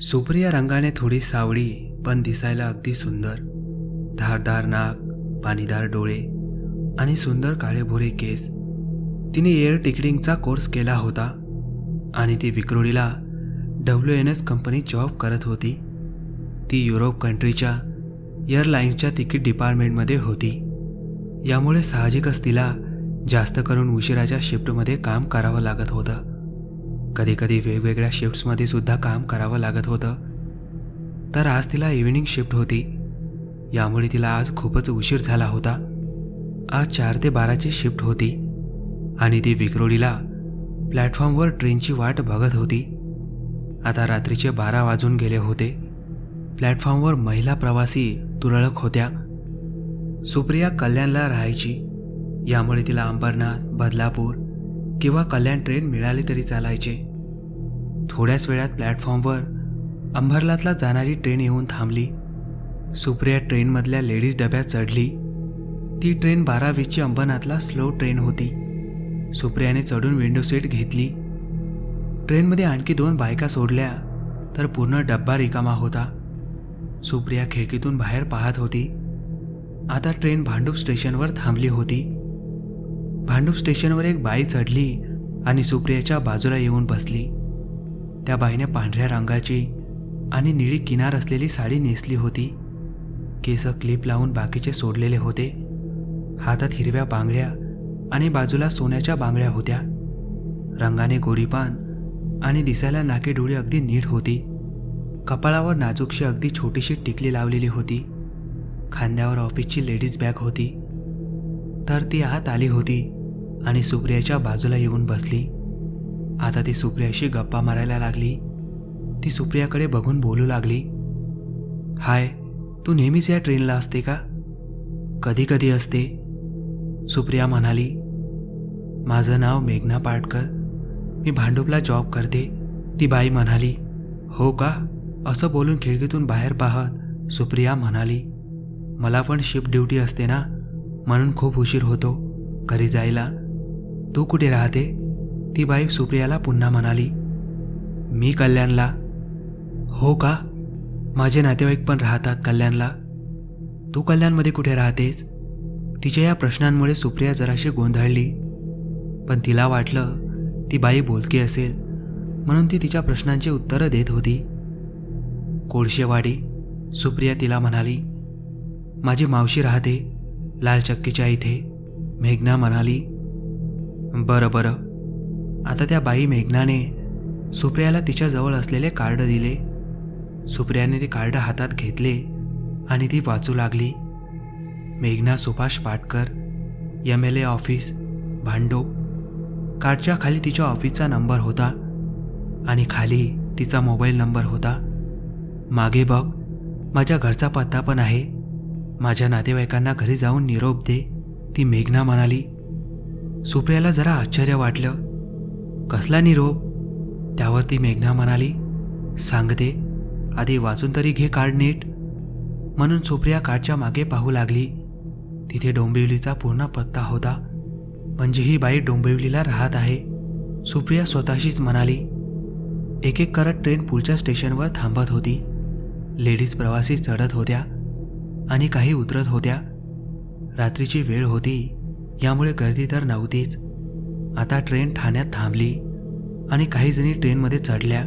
सुप्रिया रंगाने थोडी सावळी पण दिसायला अगदी सुंदर. धारदार नाक पाणीदार डोळे आणि सुंदर काळेभोरे केस. तिने एअर टिकटिंगचा कोर्स केला होता आणि ती विक्रोळीला डब्ल्यू एन एस कंपनीत जॉब करत होती. ती युरोप कंट्रीच्या एअरलाईन्सच्या तिकीट डिपार्टमेंटमध्ये होती. यामुळे साहजिकच तिला जास्त करून उशिराच्या शिफ्टमध्ये काम करावं लागत होतं. कधीकधी वेगवेगळ्या शिफ्ट्समध्ये सुद्धा काम करावं लागत होतं. तर आज तिला इव्हिनिंग शिफ्ट होती. यामुळे तिला आज खूपच उशीर झाला होता. आज चार ते बाराची शिफ्ट होती आणि ती विक्रोळीला प्लॅटफॉर्मवर ट्रेनची वाट बघत होती. आता रात्रीचे बारा वाजून गेले होते. प्लॅटफॉर्मवर महिला प्रवासी तुरळक होत्या. सुप्रिया कल्याणला राहायची. यामुळे तिला अंबरनाथ बदलापूर किंवा कल्याण ट्रेन मिळाली तरी चालायचे. थोड्याच वेळात प्लॅटफॉर्मवर अंबरनाथला जाणारी ट्रेन येऊन थांबली. सुप्रिया ट्रेनमधल्या लेडीज डब्यात चढली. ती ट्रेन बारावीची अंबरनाथला स्लो ट्रेन होती. सुप्रियाने चढून विंडो सीट घेतली. ट्रेनमध्ये आणखी दोन बायका सोडल्या तर पूर्ण डब्बा रिकामा होता. सुप्रिया खिडकीतून बाहेर पाहत होती. आता ट्रेन भांडूप स्टेशनवर थांबली होती. भांडूप स्टेशनवर एक बाई चढली आणि सुप्रियाच्या बाजूला येऊन बसली. त्या बाईने पांढऱ्या रंगाची आणि निळी किनार असलेली साडी नेसली होती. केस क्लिप लावून बाकीचे सोडलेले होते. हातात हिरव्या बांगड्या आणि बाजूला सोन्याच्या बांगड्या होत्या. रंगाने गोरीपान आणि दिसायला नाकेडोळी अगदी नीट होती. कपाळावर नाजूकशी अगदी छोटीशी टिकली लावलेली होती. खांद्यावर ऑफिसची लेडीज बॅग होती. तर ती आत आली होती आणि सुप्रियाच्या बाजूला येऊन बसली. आता ती सुप्रियाशी गप्पा मारायला लागली. ती सुप्रियाकडे बघून बोलू लागली. हाय तू नेहमीच या ट्रेनला असते का? कधी कधी असते. सुप्रिया म्हणाली माझं नाव मेघना पाटकर. मी भांडुपला जॉब करते. ती बाई म्हणाली हो का? असं बोलून खिडकीतून बाहेर पाहत. सुप्रिया म्हणाली मला पण शिफ्ट ड्युटी असते ना? म्हणून खूप उशीर होतो. घरी जायला. तू कुठे राहते? ती बाई सुप्रियाला पुन्हा म्हणाली मी कल्याणला. हो का? माझे नातेवाईक पण राहतात कल्याणला. तू कल्याणमध्ये कुठे राहतेस? तिच्या या प्रश्नांमुळे सुप्रिया जराशी गोंधळली. पण तिला वाटलं ती बाई बोलकी असेल म्हणून ती तिच्या प्रश्नांची उत्तरं देत होती. कोळशेवाडी सुप्रिया तिला म्हणाली माझी मावशी राहते लाल चक्कीच्या इथे मेघना म्हणाली. बरं बरं. आता त्या बाई मेघनाने सुप्रियाला तिच्याजवळ असलेले कार्ड दिले. सुप्रियाने ते कार्ड हातात घेतले आणि ती वाचू लागली. मेघना Subhash Patkar M L A office भांडो. कार्डच्या खाली तिच्या ऑफिसचा नंबर होता आणि खाली तिचा मोबाईल नंबर होता. मागे बघ माझ्या घरचा पत्ता पण आहे. माझ्या नातेवाईकांना घरी जाऊन निरोप दे ती मेघना म्हणाली. सुप्रियाला जरा आश्चर्य वाटलं. कसला निरोप? त्यावर ती मेघना म्हणाली सांगते. आधी वाचून तरी घे कार्ड नीट. म्हणून सुप्रिया कार्डच्या मागे पाहू लागली. तिथे डोंबिवलीचा पूर्ण पत्ता होता. म्हणजे ही बाई डोंबिवलीला राहत आहे. सुप्रिया स्वतःशीच म्हणाली. एक एक करत ट्रेन पुढच्या स्टेशनवर थांबत होती. लेडीज प्रवासी चढत होत्या. आणि काही उतरत होत्या. रात्रीची वेळ होती. यामुळे गर्दी तर नव्हतीच. आता ट्रेन ठाण्यात थांबली. आणि काही जणी ट्रेनमध्ये चढल्या.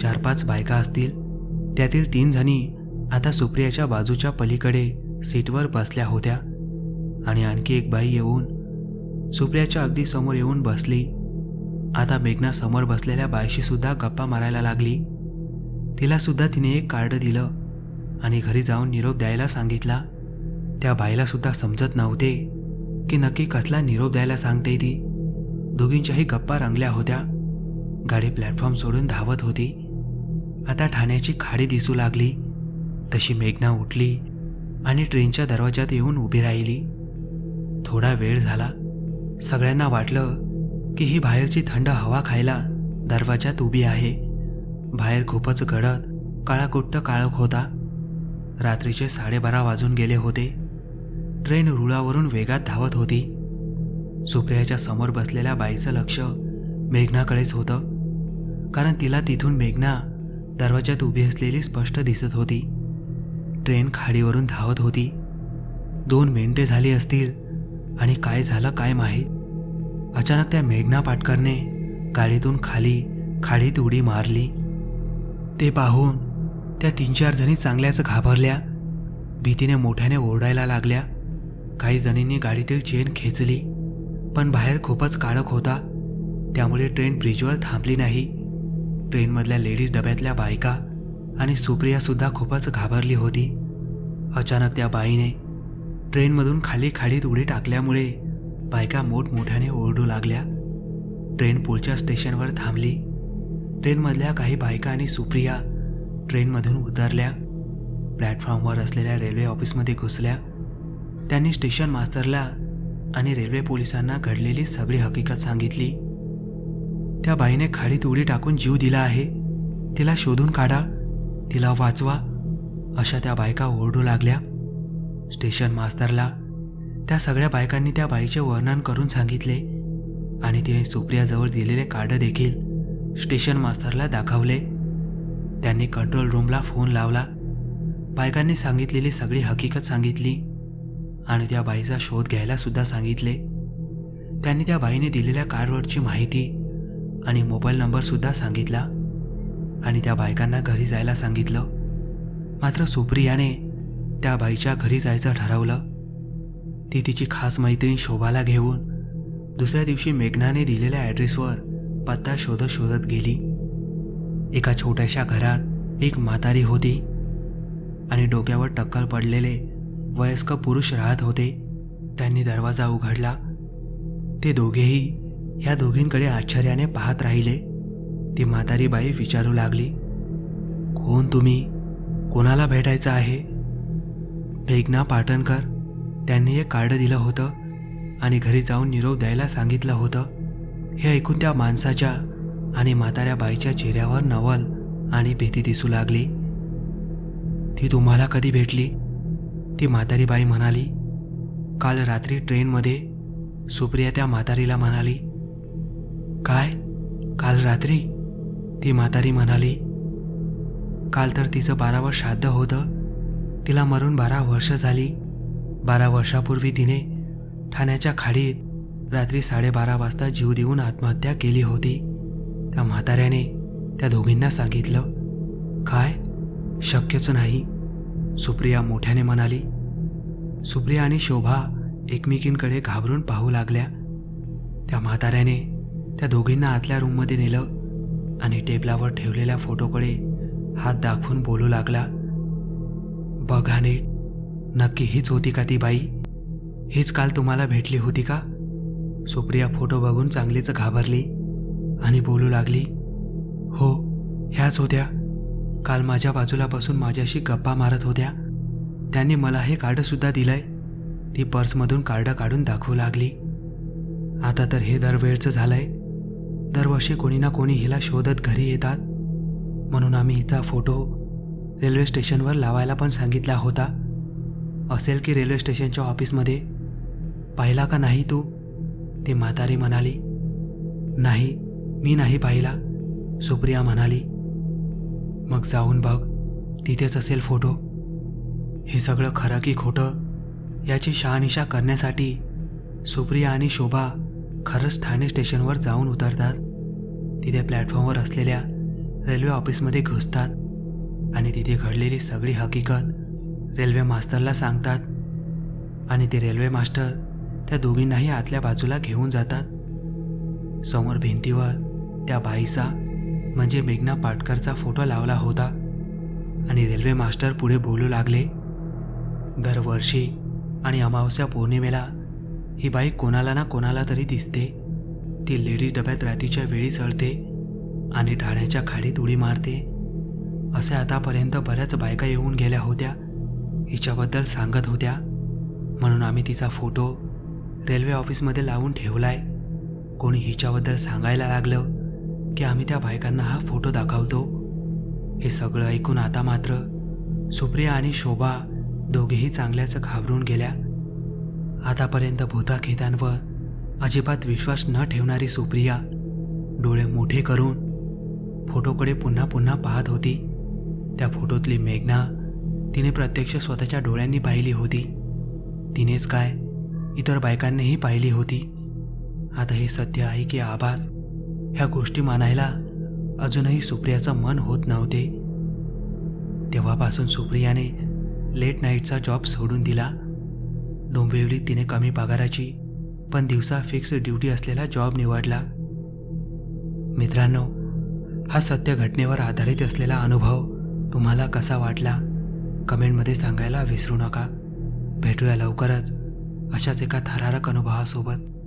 चार पाच बायका असतील. त्यातील तीन जणी आता सुप्रियाच्या बाजूच्या पलीकडे सीटवर बसल्या होत्या. आणि आणखी एक बाई येऊन सुप्रियाच्या अगदी समोर येऊन बसली. आता मेघना समोर बसलेल्या बाईशी सुद्धा गप्पा मारायला लागली. तिला सुद्धा तिने एक कार्ड दिलं आणि घरी जाऊन निरोप द्यायला सांगितला. त्या बाईला सुद्धा समजत नव्हते की नक्की कसला निरोप द्यायला सांगते ती. दोघींच्याही गप्पा रंगल्या होत्या. गाडी प्लॅटफॉर्म सोडून धावत होती. आता ठाण्याची खाडी दिसू लागली. तशी मेघना उठली आणि ट्रेनच्या दरवाजात येऊन उभी राहिली. थोडा वेळ झाला. सगळ्यांना वाटलं की ही बाहेरची थंड हवा खायला दरवाजात उभी आहे. बाहेर खूपच गडद काळाकुट्ट काळोख होता. रात्रीचे साडेबारा वाजून गेले होते. ट्रेन रुळावरून वेगात धावत होती. सुप्रियाच्या समोर बसलेल्या बाईचं लक्ष मेघनाकडेच होतं. कारण तिला तिथून मेघना दरवाजात उभी असलेली स्पष्ट दिसत होती. ट्रेन खाडीवरून धावत होती. दोन मिनिटे झाली असतील. आणि काय झालं काय माहीत. अचानक त्या मेघना पाटकरने गाडीतून खाली खाडीत उडी मारली. ते पाहून त्या तीन चार जणी चांगल्याच घाबरल्या. भीतीने मोठ्याने ओरडायला लागल्या. काही जणींनी गाडीतील चेन खेचली. पण बाहेर खूपच काळख होता. त्यामुळे ट्रेन ब्रिजवर थांबली नाही. ट्रेनमधल्या लेडीज डब्यातल्या बायका आणि सुप्रियासुद्धा खूपच घाबरली होती. अचानक त्या बाईने ट्रेनमधून खाली खाडीत उडी टाकल्यामुळे बायका मोठमोठ्याने ओरडू लागल्या. ट्रेन पुढच्या स्टेशनवर थांबली. ट्रेनमधल्या काही बायका आणि सुप्रिया ट्रेनमधून उतरल्या. प्लॅटफॉर्मवर असलेल्या रेल्वे ऑफिसमध्ये घुसल्या. त्यांनी स्टेशन मास्तरला आणि रेल्वे पोलिसांना घडलेली सगळी हकीकत सांगितली. त्या बाईने खाडीत उडी टाकून जीव दिला आहे. तिला शोधून काढा. तिला वाचवा. अशा त्या बायका ओरडू लागल्या. स्टेशन मास्तरला. त्या सगळ्या बायकांनी त्या बाईचे वर्णन करून सांगितले. आणि तिने सुप्रियाजवळ दिलेले कार्ड देखील स्टेशन मास्तरला दाखवले. त्यांनी कंट्रोल रूमला फोन लावला. बायकांनी सांगितलेली सगळी हकीकत सांगितली. आणि त्या बाईचा शोध घ्यायला सुद्धा सांगितले. त्यांनी त्या बाईने दिलेल्या कार्डवरची माहिती आणि मोबाईल नंबरसुद्धा सांगितला. आणि त्या बायकांना घरी जायला सांगितलं. मात्र सुप्रियाने त्या बाईच्या घरी जायचं ठरवलं. ती तिची खास मैत्रीण शोभाला घेऊन दुसऱ्या दिवशी मेघनाने दिलेल्या ॲड्रेसवर पत्ता शोधत शोधत गेली. एका छोट्याशा घरात एक म्हातारी होती. आणि डोक्यावर टक्कल पडलेले वयस्क पुरुष राहत होते. त्यांनी दरवाजा उघडला. ते दोघेही ह्या दोघींकडे आश्चर्याने पाहत राहिले. ती म्हातारी बाई विचारू लागली कोण तुम्ही? कोणाला भेटायचं आहे? मेघना पाटणकर त्यांनी एक कार्ड दिलं होतं आणि घरी जाऊन निरोप द्यायला सांगितलं होतं. हे ऐकून त्या माणसाच्या आणि म्हाताऱ्या बाईच्या चेहऱ्यावर नवल आणि भीती दिसू लागली. ती तुम्हाला कधी भेटली? ती म्हातारी बाई म्हणाली. काल रात्री ट्रेनमध्ये. सुप्रिया त्या म्हातारीला म्हणाली काय? काल रात्री? ती म्हातारी म्हणाली काल तर तिचं बारावं श्राद्ध होतं. तिला मरून बारा वर्ष झाली. बारा वर्षापूर्वी तिने ठाण्याच्या खाडीत रात्री साडेबारा वाजता जीव देऊन आत्महत्या केली होती. त्या म्हाताऱ्याने त्या दोघींना सांगितलं काय? शक्यच नाही. सुप्रिया मोठ्याने म्हणाली सुप्रिया आणि शोभा एकमेकींकडे घाबरून पाहू लागल्या. त्या म्हाताऱ्याने त्या दोघींना आतल्या रूममध्ये नेलं आणि टेबलावर ठेवलेल्या फोटोकडे हात दाखवून बोलू लागला बघा नीट नक्की हीच होती का ती बाई? हीच काल तुम्हाला भेटली होती का? सुप्रिया फोटो बघून चांगलीच घाबरली आणि बोलू लागली हो ह्याच होत्या. काल माझ्या बाजूला बसून माझ्याशी गप्पा मारत होत्या. त्यांनी मला हे कार्डसुद्धा दिलंय. ती पर्समधून कार्ड काढून दाखवू लागली आता तर हे दरवेळचं झालंय. दरवर्षी कोणी ना कोणी हिला शोधत घरी येतात. म्हणून आम्ही हिचा फोटो रेल्वे स्टेशनवर लावायला पण सांगितला होता. असेल की रेल्वे स्टेशनच्या ऑफिसमध्ये? पाहिला का नाही तू? ती म्हातारी म्हणाली. नाही मी नाही पाहिला सुप्रिया म्हणाली. मग जाऊन बघ तिथेच असेल फोटो. हे सगळं खरं की खोटं याची शहानिशा करण्यासाठी सुप्रिया आणि शोभा खरंच ठाणे स्टेशनवर जाऊन उतरतात. तिथे प्लॅटफॉर्मवर असलेल्या रेल्वे ऑफिसमध्ये घुसतात आणि तिथे घडलेली सगळी हकीकत रेल्वे मास्तरला सांगतात आणि ते रेल्वे मास्टर त्या दोघींनाही आतल्या बाजूला घेऊन जातात. समोर भिंतीवर त्या बाईचा म्हणजे मेघना पाटकरचा फोटो लावला होता आणि रेल्वे मास्टर पुढे बोलू लागले दरवर्षी आणि अमावस्या पौर्णिमेला ही बाईक कोणाला ना कोणाला तरी दिसते. ती लेडीज डब्यात रात्रीच्या वेळी चढते आणि ठाण्याच्या खाडीत उडी मारते. असे आतापर्यंत बऱ्याच बायका येऊन गेल्या होत्या. हिच्याबद्दल सांगत होत्या. म्हणून आम्ही तिचा फोटो रेल्वे ऑफिसमध्ये लावून ठेवलाय. कोणी हिच्याबद्दल सांगायला लागलं की आम्ही त्या बायकांना हा फोटो दाखवतो. हे सगळं ऐकून आता मात्र सुप्रिया आणि शोभा दोघेही चांगल्याच घाबरून गेल्या. आतापर्यंत भूताखेतांवर अजिबात विश्वास न ठेवणारी सुप्रिया डोळे मोठे करून फोटोकडे पुन्हा पुन्हा पाहत होती. त्या फोटोतली मेघना तिने प्रत्यक्ष स्वतःच्या डोळ्यांनी पाहिली होती. तिनेच काय इतर बायकांनीही पाहिली होती. आता हे सत्य आहे की आभास ह्या गोष्टी मानायला अजूनही सुप्रियाचं मन होत नव्हते. तेव्हापासून सुप्रियाने लेट नाईटचा जॉब सोडून दिला. डोंबिवलीत तिने कमी पगाराची पण दिवसा फिक्स ड्युटी असलेला जॉब निवडला. मित्रांनो हा सत्य घटनेवर आधारित असलेला अनुभव तुम्हाला कसा वाटला? कमेंटमध्ये सांगायला विसरू नका. भेटूया लवकरच अशाच एका थरारक अनुभवासोबत.